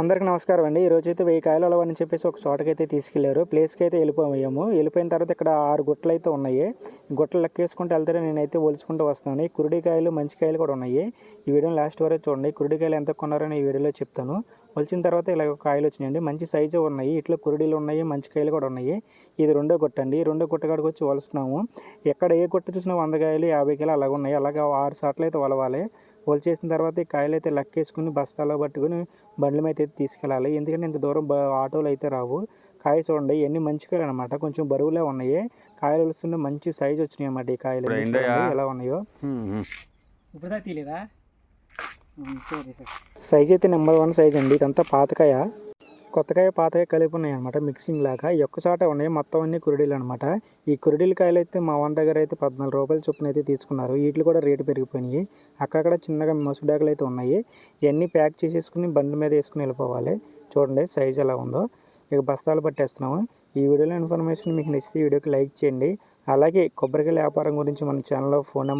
అందరికి నమస్కారం అండి. ఈ అయితే వెయ్యి కాయలు అలవని చెప్పేసి ఒక చోటకైతే తీసుకెళ్ళారు. ప్లేస్కి అయితే వెళ్ళిపోయాము. వెళ్ళిపోయిన తర్వాత ఇక్కడ ఆరు గుట్టలు అయితే ఉన్నాయి. గుట్టలు లెక్కేసుకుంటూ వెళ్తారే నేనైతే ఒలుచుకుంటూ వస్తాను. ఈ కురుడి మంచి కాయలు కూడా ఉన్నాయి. ఈ వీడియో లాస్ట్ వరకు చూడండి. కురుడికాయలు ఎంత కొన్నారని ఈ వీడియోలో చెప్తాను. ఒలిచిన తర్వాత ఇలా కాయలు వచ్చినాయండి. మంచి సైజు ఉన్నాయి. ఇట్లా కురుడీలు ఉన్నాయి మంచి కాయలు కూడా ఉన్నాయి. ఇది రెండో గుట్ట అండి. రెండో గుట్ట కాడికి వచ్చి వలుస్తున్నాము ఎక్కడ ఏ గుట్ట చూసినా వంద కాయలు యాభై కాయలు అలాగ ఉన్నాయి. అలాగే ఆరు సార్లు అయితే వలవాలి వలిచేసిన తర్వాత ఈ కాయలు అయితే లెక్కేసుకుని బస్తాలో పట్టుకుని బండ్ల అయితే అయితే తీసుకెళ్ళాలి. ఎందుకంటే ఇంత దూరం ఆటోలు అయితే రావు. కాయ చూడండి ఇవన్నీ మంచి కాయలు అనమాట కొంచెం బరువులే ఉన్నాయి. కాయలు వస్తుంటే మంచి సైజు వచ్చినాయి అన్నమాట ఈ కాయలు? ఎలా ఉన్నాయో. ఇప్పుడు సైజ్ అయితే నెంబర్ వన్ సైజ్ అండి. ఇదంతా పాతకాయ. కొత్తకాయ పాతకాయ కలిపి ఉన్నాయి అనమాట మిక్సింగ్ లాగా. ఈ ఒక్కసాట ఉన్నాయి. మొత్తం అన్ని కురడీలు అనమాట ఈ కురడీల కాయలు అయితే మా వన్ దగ్గర అయితే పద్నాలుగు రూపాయల చొప్పున అయితే తీసుకున్నారు. వీటిలో కూడా రేటు పెరిగిపోయినాయి. అక్కడక్కడ చిన్నగా మసుడాకులు అయితే ఉన్నాయి. ఇవన్నీ ప్యాక్ చేసేసుకుని బండి మీద వేసుకుని వెళ్ళిపోవాలి. చూడండి సైజ్ ఎలా ఉందో. ఇక బస్తాలు పట్టేస్తున్నాము. ఈ వీడియోలో ఇన్ఫర్మేషన్ మీకు నచ్చితే వీడియోకి లైక్ చేయండి. అలాగే కొబ్బరికాయల వ్యాపారం గురించి మన ఛానల్లో ఫోన్ నెంబర్